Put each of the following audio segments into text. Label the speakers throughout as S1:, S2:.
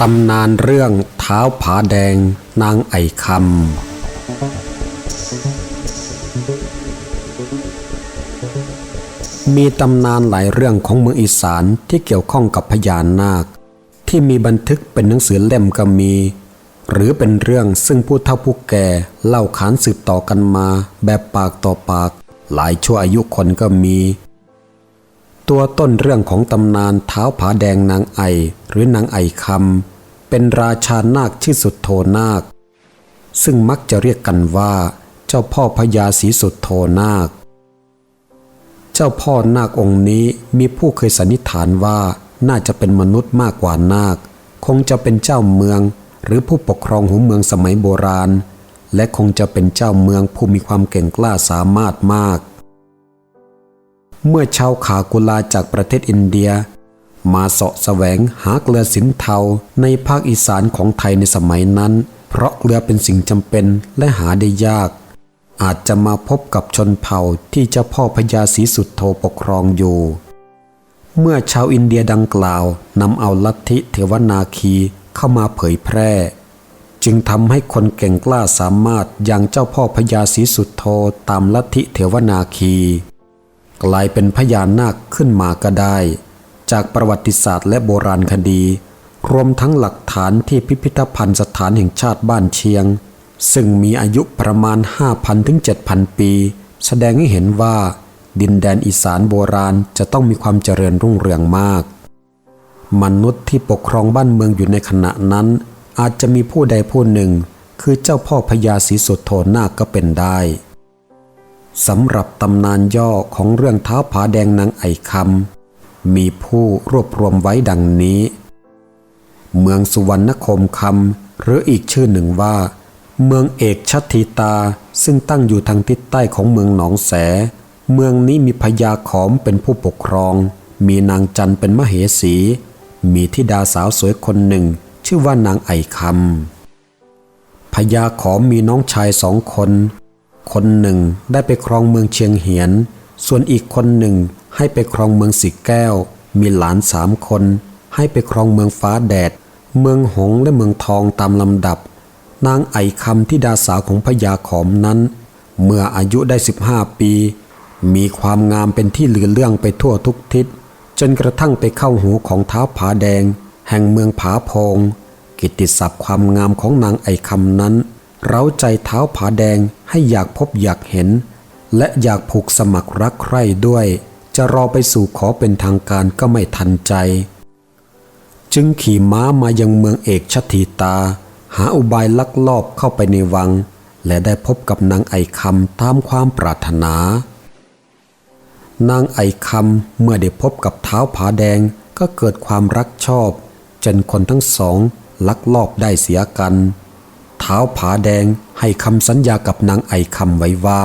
S1: ตำนานเรื่องเท้าผาแดงนางไอคำ มีตำนานหลายเรื่องของเมืองอีสานที่เกี่ยวข้องกับพญานาค ที่มีบันทึกเป็นหนังสือเล่มก็มี หรือเป็นเรื่องซึ่งผู้เฒ่าผู้แก่เล่าขานสืบต่อกันมาแบบปากต่อปาก หลายชั่วอายุคนก็มี ตัวต้นเรื่องของตำนานเท้าผาแดงนางไอหรือนางไอคำเป็นราชานาคชื่อสุดโทนาค ซึ่งมักจะเรียกกันว่าเจ้าพ่อพญาศรีสุดโทนาค เจ้าพ่อนาคองค์นี้มีผู้เคยสันนิษฐานว่าน่าจะเป็นมนุษย์มากกว่านาค คงจะเป็นเจ้าเมือง หรือผู้ปกครองหูเมืองสมัยโบราณ และคงจะเป็นเจ้าเมืองผู้มีความเก่งกล้าสามารถมาก เมื่อชาวขากุลาจากประเทศอินเดีย มาเสาะแสวงหาเกลือสินเทาในภาคอีสานของไทยในสมัยนั้น เพราะเกลือเป็นสิ่งจำเป็นและหาได้ยาก อาจจะมาพบกับชนเผ่าที่เจ้าพ่อพญาศรีสุดโทปกครองอยู่ เมื่อชาวอินเดียดังกล่าวนำเอาลัทธิเทวนาคีเข้ามาเผยแพร่จึงทำให้คนเก่งกล้าสามารถอย่างเจ้าพ่อพญาศรีสุดโทตามลัทธิเทวนาคี กลายเป็นพญานาคขึ้นมาก็ได้ จากประวัติศาสตร์และโบราณคดี รวมทั้งหลักฐานที่พิพิธภัณฑ์สถานแห่งชาติบ้านเชียง ซึ่งมีอายุประมาณ 5,000ถึง7,000 ปี แสดงให้เห็นว่า ดินแดนอีสานโบราณจะต้องมีความเจริญรุ่งเรืองมาก มนุษย์ที่ปกครองบ้านเมืองอยู่ในขณะนั้น อาจจะมีผู้ใดผู้หนึ่ง คือเจ้าพ่อพญาศรีสุโธนาคก็เป็นได้ สำหรับตำนานย่อของเรื่องเท้าผาแดงนางไอคำมีผู้รวบรวมไว้ดังนี้ เมืองสุวรรณคมคำหรืออีกชื่อหนึ่งว่า เมืองเอกชัตทีตาซึ่งตั้งอยู่ทางทิศใต้ของเมืองหนองแส เมืองนี้มีพญาขอมเป็นผู้ปกครอง มีนางจันเป็นมเหสี มีธิดาสาวสวยคนหนึ่ง ชื่อว่านางไอคำพญาขอมมีน้องชายสองคน คนหนึ่งได้ไปครองเมืองเชียงเหียน ส่วนอีกคนหนึ่งให้ไปครองเมืองสิแก้ว มีหลานสามคน ให้ไปครองเมืองฟ้าแดด เมืองหงและเมืองทองตามลำดับ นางไอคำที่ดาสาวของพญาขอมนั้น เมื่ออายุได้ 15 ปี มีความงามเป็นที่ลือเรื่องไปทั่วทุกทิศ จนกระทั่งไปเข้าหูของเท้าผาแดง แห่งเมืองผาพงกิตติศัพท์ความงามของนางไอคำนั้น เร้าใจเท้าผาแดงให้อยากพบอยากเห็น และอยากผูกสมัครรักใคร่ด้วย จะรอไปสู่ขอเป็นทางการก็ไม่ทันใจ จึงขี่ม้ามายังเมืองเอกชตถีตา หาอุบายลักลอบเข้าไปในวัง และได้พบกับนางไอคำตามความปรารถนา นางไอคำเมื่อได้พบกับเท้าผาแดงก็เกิดความรักชอบ จนคนทั้งสองลักลอบได้เสียกัน เท้าผาแดงให้คำสัญญากับนางไอคำไว้ว่า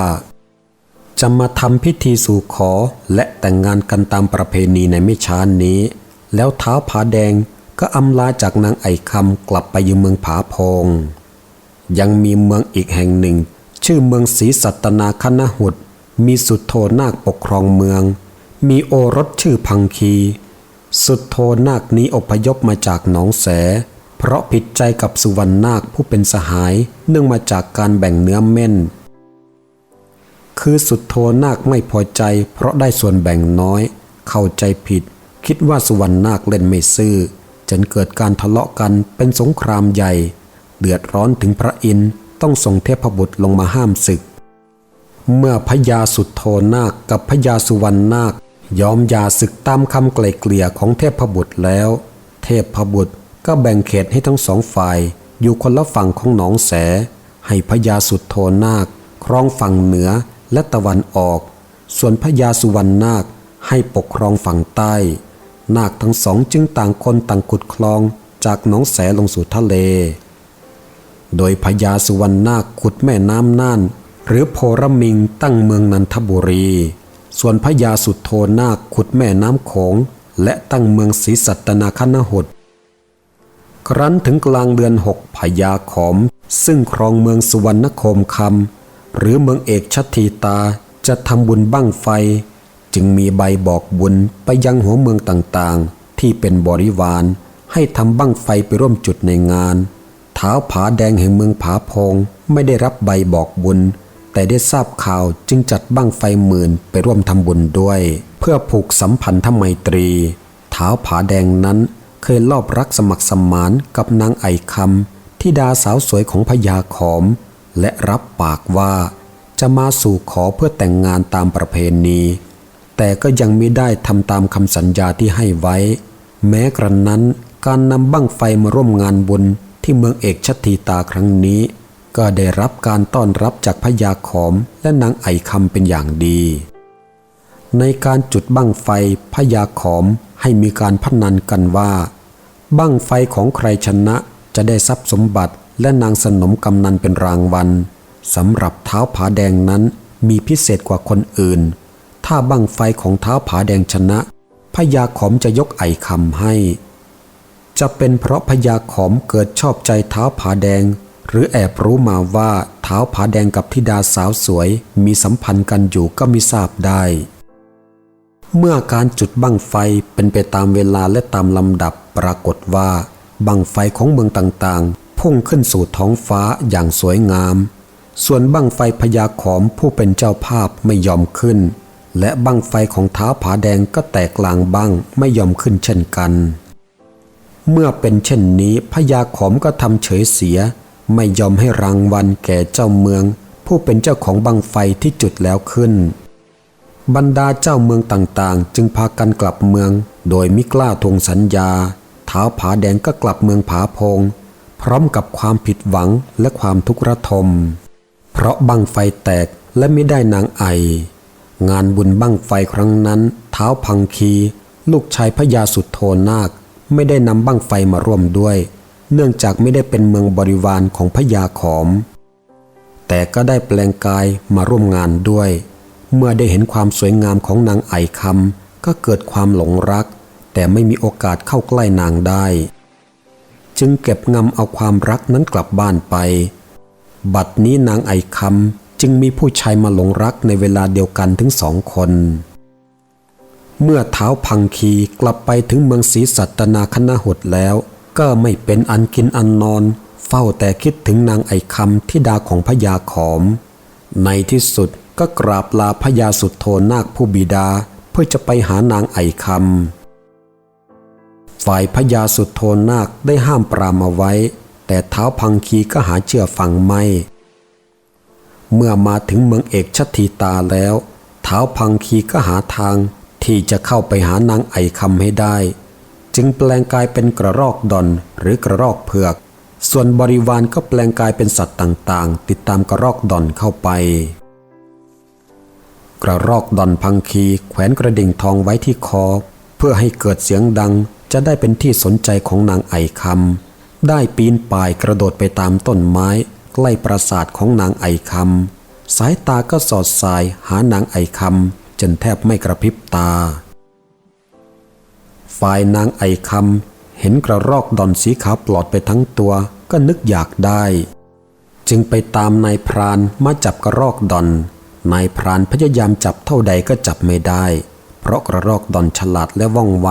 S1: จะมาทำพิธีสู่ขอและแต่งงานกันตามประเพณีในไม่ช้านี้ แล้วเท้าผาแดงก็อำลาจากนางไอคำกลับไปยังเมืองผาพงยังมีเมืองอีกแห่งหนึ่ง ชื่อเมืองศรีสัตนาคณหุดมีสุดโทนาคปกครองเมือง มีโอรสชื่อพังคี สุดโทนาคนี้อพยพมาจากหนองแส เพราะผิดใจกับสุวรรณนาคผู้เป็นสหายเนื่องมาจากการแบ่งเนื้อเม่น คือสุดโทนาคไม่พอใจ เพราะได้ส่วนแบ่งน้อย เข้าใจผิด คิดว่าสุวรรณนาคเล่นไม่ซื่อจนเกิดการทะเลาะกันเป็นสงครามใหญ่ เดือดร้อนถึงพระอินทร์ต้องส่งเทพบุตรลงมาห้ามศึก เมื่อพญาสุดโทนาคกับพญาสุวรรณนาคยอมหย่าศึกตามคำไกล่เกลี่ยของเทพบุตรแล้ว เทพบุตร ก็แบ่งเขตให้ทั้งสองฝ่ายอยู่คนละฝั่งของหนองแส ให้พญาสุดโทนาคครองฝั่งเหนือและตะวันออก ส่วนพญาสุวรรณนาคให้ปกครองฝั่งใต้ นาคทั้งสองจึงต่างคนต่างขุดคลองจากหนองแสลงสู่ทะเล โดยพญาสุวรรณนาคขุดแม่น้ำน่าน หรือโพรมิงตั้งเมืองนันทบุรี ส่วนพญาสุดโทนาคขุดแม่น้ำโขงและตั้งเมืองศรีสัตนาคณหด ครั้นถึงกลางเดือนหกพญาขอม ซึ่งครองเมืองสุวรรณคมคำหรือเมืองเอกชัตทีตาจะทำบุญบั้งไฟ จึงมีใบบอกบุญไปยังหัวเมืองต่างๆ ที่เป็นบริวาร ให้ทำบั้งไฟไปร่วมจุดในงานเท้าผาแดงแห่งเมืองผาพงไม่ได้รับใบบอกบุญ แต่ได้ทราบข่าวจึงจัดบั้งไฟหมื่นไปร่วมทำบุญด้วย เพื่อผูกสัมพันธไมตรีเท้าผาแดงนั้น เคยลอบรักสมัครสมานกับนางไอคำที่ดาสาวสวยของพญาขอม และรับปากว่าจะมาสู่ขอเพื่อแต่งงานตามประเพณี แต่ก็ยังไม่ได้ทำตามคำสัญญาที่ให้ไว้ แม้กระนั้นการนำบั้งไฟมาร่วมงานบุญที่เมืองเอกชัตตีตาครั้งนี้ ก็ได้รับการต้อนรับจากพญาขอมและนางไอคำเป็นอย่างดี ในการจุดบั้งไฟพญาขอม ให้มีการพนันกันว่า บั้งไฟของใครชนะจะได้ทรัพย์สมบัติและนางสนมกำนันเป็นรางวัลสำหรับเท้าผาแดงนั้นมีพิเศษกว่าคนอื่น ถ้าบั้งไฟของเท้าผาแดงชนะพญาขอมจะยกไอคำให้ จะเป็นเพราะพญาขอมเกิดชอบใจเท้าผาแดง หรือแอบรู้มาว่าเท้าผาแดงกับธิดาสาวสวย มีสัมพันธ์กันอยู่ก็มิทราบได้ เมื่อการจุดบั้งไฟเป็นไปตามเวลาและตามลำดับปรากฏว่าบั้งไฟของเมืองต่างๆ พุ่งขึ้นสู่ท้องฟ้าอย่างสวยงาม ส่วนบั้งไฟพญาขอมผู้เป็นเจ้าภาพไม่ยอมขึ้น และบั้งไฟของท้าผาแดงก็แตกกลางบั้งไม่ยอมขึ้นเช่นกัน เมื่อเป็นเช่นนี้พญาขอมก็ทำเฉยเสีย ไม่ยอมให้รางวัลแก่เจ้าเมือง ผู้เป็นเจ้าของบั้งไฟที่จุดแล้วขึ้น บรรดาเจ้าเมืองต่างๆ จึงพากันกลับเมือง โดยมิกล้าทวงสัญญาเท้าผาแดงก็กลับเมืองผาพง พร้อมกับความผิดหวังและความทุกข์ระทม เพราะบังไฟแตกและไม่ได้นางไอ งานบุญบังไฟครั้งนั้น เท้าพังคี ลูกชายพญาสุดโทนาค ไม่ได้นำบังไฟมาร่วมด้วย เนื่องจากไม่ได้เป็นเมืองบริวารของพญาขอม แต่ก็ได้แปลงกายมาร่วมงานด้วย เมื่อได้เห็นความสวยงามของนางไอคำก็เกิดความหลงรัก แต่ไม่มีโอกาสเข้าใกล้นางได้ จึงเก็บงำเอาความรักนั้นกลับบ้านไป บัดนี้นางไอคำจึงมีผู้ชายมาหลงรักในเวลาเดียวกันถึงสองคน เมื่อเท้าพังคีกลับไปถึงเมืองศรีสัตนาคณหดแล้ว ก็ไม่เป็นอันกินอันนอน เฝ้าแต่คิดถึงนางไอคำที่ดาของพญาขอม ในที่สุด ก็กราบลาพญาสุดโทนาคผู้บิดา เพื่อจะไปหานางไอคำฝ่ายพญาสุดโทนาคได้ห้ามปรามเอาไว้ แต่เท้าพังคีก็หาเชื่อฟังไม่ เมื่อมาถึงเมืองเอกชัตถีตาแล้ว เท้าพังคีก็หาทางที่จะเข้าไปหานางไอคำให้ได้ จึงแปลงกายเป็นกระรอกดอนหรือกระรอกเผือก ส่วนบริวารก็แปลงกายเป็นสัตว์ต่างๆ ติดตามกระรอกดอนเข้าไป กระรอกดอนพังคีแขวนกระดิ่งทองไว้ที่คอ เพื่อให้เกิดเสียงดังจะได้เป็นที่สนใจของนางไอคำได้ปีนป่ายกระโดดไปตามต้นไม้ ใกล้ปราสาทของนางไอคำสายตาก็สอดสายหานางไอคำจนแทบไม่กระพริบตา ฝ่ายนางไอคำเห็นกระรอกดอนสีขาวปลอดไปทั้งตัวก็นึกอยากได้ จึงไปตามนายพรานมาจับกระรอกดอน นายพรานพยายามจับเท่าใดก็จับไม่ได้ เพราะกระรอกดอนฉลาดและว่องไว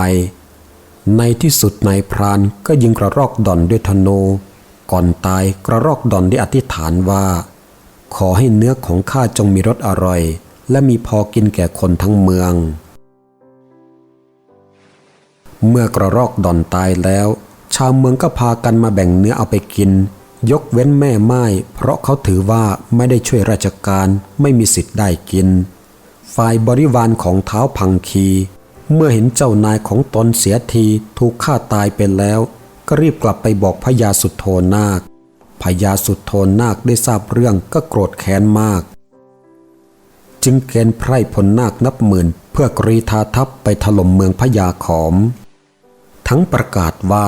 S1: ในที่สุดนายพรานก็ยิงกระรอกดอนด้วยธนูก่อนตายกระรอกดอนได้อธิษฐานว่า ขอให้เนื้อของข้าจงมีรสอร่อย และมีพอกินแก่คนทั้งเมือง เมื่อกระรอกดอนตายแล้ว ชาวเมืองก็พากันมาแบ่งเนื้อเอาไปกิน ยกเว้นแม่ไม้เพราะเขาถือว่าไม่ได้ช่วยราชการไม่มีสิทธิ์ได้กิน ฝ่ายบริวารของเท้าพังคี เมื่อเห็นเจ้านายของตนเสียทีถูกฆ่าตายไปแล้ว ก็รีบกลับไปบอกพญาสุดโทนาคพญาสุดโทนาคได้ทราบเรื่องก็โกรธแค้นมาก จึงเกณฑ์ไพร่พลนาคนับหมื่น เพื่อกรีธาทัพไปถล่มเมืองพญาขอม ทั้งประกาศว่า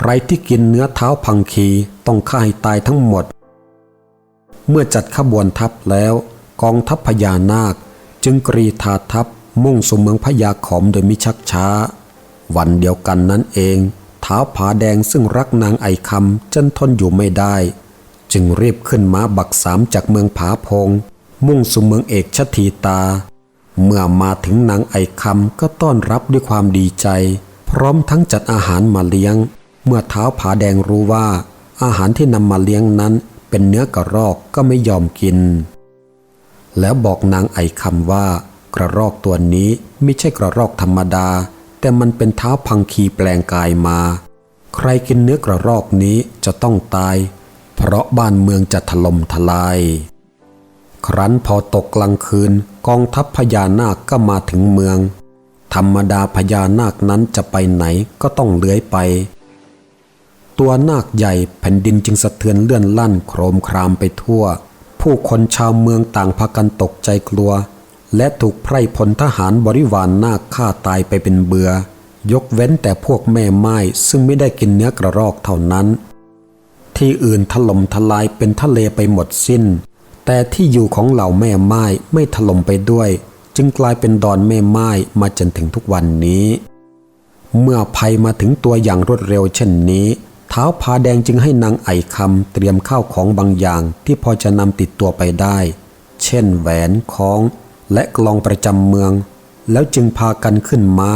S1: ใครที่กินเนื้อเท้าพังคีต้องฆ่าให้ตายทั้งหมด เมื่อจัดขบวนทัพแล้ว กองทัพพญานาค จึงกรีธาทัพมุ่งสู่เมืองพญาขอมโดยมิชักช้า วันเดียวกันนั้นเองเท้าผาแดงซึ่งรักนางไอคำจนทนอยู่ไม่ได้ จึงรีบขึ้นม้าบักสามจากเมืองผาพง มุ่งสู่เมืองเอกชตีตา เมื่อมาถึงนางไอคำก็ต้อนรับด้วยความดีใจ พร้อมทั้งจัดอาหารมาเลี้ยง เมื่อเท้าผาแดงรู้ว่า อาหารที่นำมาเลี้ยงนั้นเป็นเนื้อกระรอกก็ไม่ยอมกิน แล้วบอกนางไอคำว่า กระรอกตัวนี้ไม่ใช่กระรอกธรรมดา แต่มันเป็นเท้าพังคีแปลงกายมา ใครกินเนื้อกระรอกนี้จะต้องตาย เพราะบ้านเมืองจะถล่มทลาย ครั้นพอตกกลางคืนกองทัพพญานาคก็มาถึงเมือง ธรรมดาพญานาคนั้นจะไปไหนก็ต้องเลื้อยไป ตัวนาคใหญ่แผ่นดินจึงสะเทือนเลื่อนลั่นโครมครามไปทั่ว ผู้คนชาวเมืองต่างพากันตกใจกลัว และถูกไพร่พลทหารบริวารนนาคฆ่าตายไปเป็นเบือยกเว้นแต่พวกแม่ไม้ซึ่งไม่ได้กินเนื้อกระรอกเท่านั้น ที่อื่นถล่มทลายเป็นทะเลไปหมดสิ้น แต่ที่อยู่ของเหล่าแม่ไม้ไม่ถล่มไปด้วย จึงกลายเป็นดอนแม่ไม้มาจนถึงทุกวันนี้ เมื่อภัยมาถึงตัวอย่างรวดเร็วเช่นนี้ ท้าผาแดงจึงให้นางไอคำเตรียมข้าวของบางอย่างที่พอจะนำติดตัวไปได้ เช่นแหวนคล้อง และกลองประจำเมือง แล้วจึงพากันขึ้นม้า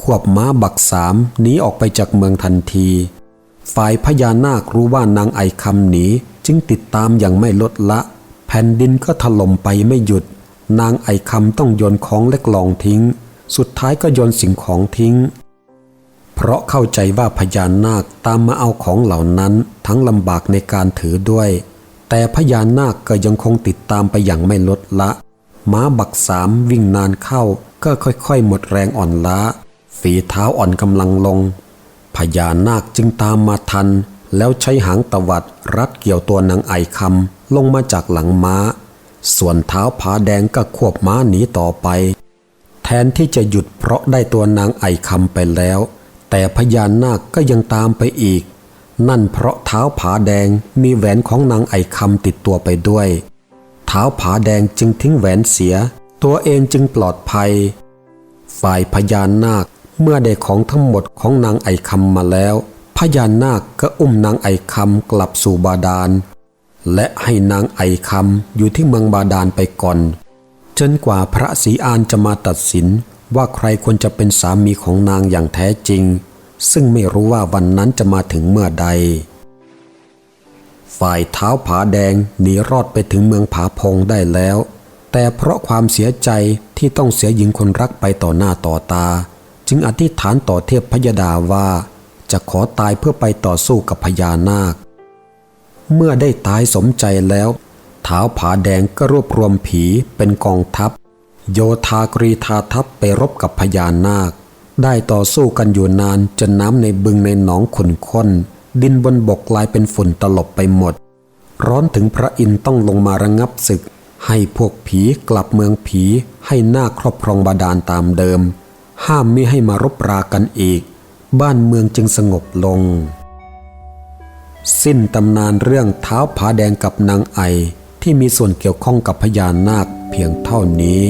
S1: ควบม้าบักสามหนีออกไปจากเมืองทันที ฝ่ายพญานาครู้ว่านางไอคำหนีจึงติดตามอย่างไม่ลดละ แผ่นดินก็ถล่มไปไม่หยุด นางไอคำต้องโยนของและกลองทิ้ง สุดท้ายก็โยนสิ่งของทิ้ง เพราะเข้าใจว่าพญานาคตามมาเอาของเหล่านั้นทั้งลำบากในการถือด้วย แต่พญานาคก็ยังคงติดตามไปอย่างไม่ลดละ ม้าบักสามวิ่งนานเข้าก็ค่อยๆ หมดแรงอ่อนล้า ฝีเท้าอ่อนกำลังลง พญานาคจึงตามมาทัน แล้วใช้หางตวัดรัดเกี่ยวตัวนางไอคำลงมาจากหลังม้า ส่วนเท้าผาแดงก็ควบม้าหนีต่อไป แทนที่จะหยุดเพราะได้ตัวนางไอคำไปแล้ว แต่พญานาคก็ยังตามไปอีก นั่นเพราะเท้าผาแดงมีแหวนของนางไอคำติดตัวไปด้วย เท้าผาแดงจึงทิ้งแหวนเสีย ตัวเองจึงปลอดภัย ฝ่ายพญานาคเมื่อได้ของทั้งหมดของนางไอคำมาแล้ว พญานาคก็อุ้มนางไอคำกลับสู่บาดาล และให้นางไอคำอยู่ที่เมืองบาดาลไปก่อน จนกว่าพระศรีอานจะมาตัดสิน ว่าใครควรจะเป็นสามีของนางอย่างแท้จริง ซึ่งไม่รู้ว่าวันนั้นจะมาถึงเมื่อใด ฝ่ายเท้าผาแดงหนีรอดไปถึงเมืองผาพงได้แล้ว แต่เพราะความเสียใจที่ต้องเสียหญิงคนรักไปต่อหน้าต่อตา จึงอธิษฐานต่อเทพพยดาว่าจะขอตายเพื่อไปต่อสู้กับพญานาค เมื่อได้ตายสมใจแล้วเท้าผาแดงก็รวบรวมผีเป็นกองทัพ โยธากรีธาทัพไปรบกับพญานาค ได้ต่อสู้กันอยู่นานจนน้ำในบึงในหนองขุ่นข้น ดินบนบกกลายเป็นฝุ่นตลบไปหมด ร้อนถึงพระอินทร์ต้องลงมาระงงับศึก ให้พวกผีกลับเมืองผีให้หน้าครอบครองบาดาลตามเดิม ห้ามไม่ให้มารบรากันอีก บ้านเมืองจึงสงบลง สิ้นตำนานเรื่องเท้าผาแดงกับนางไอ ที่มีส่วนเกี่ยวข้องกับพญานาคเพียงเท่านี้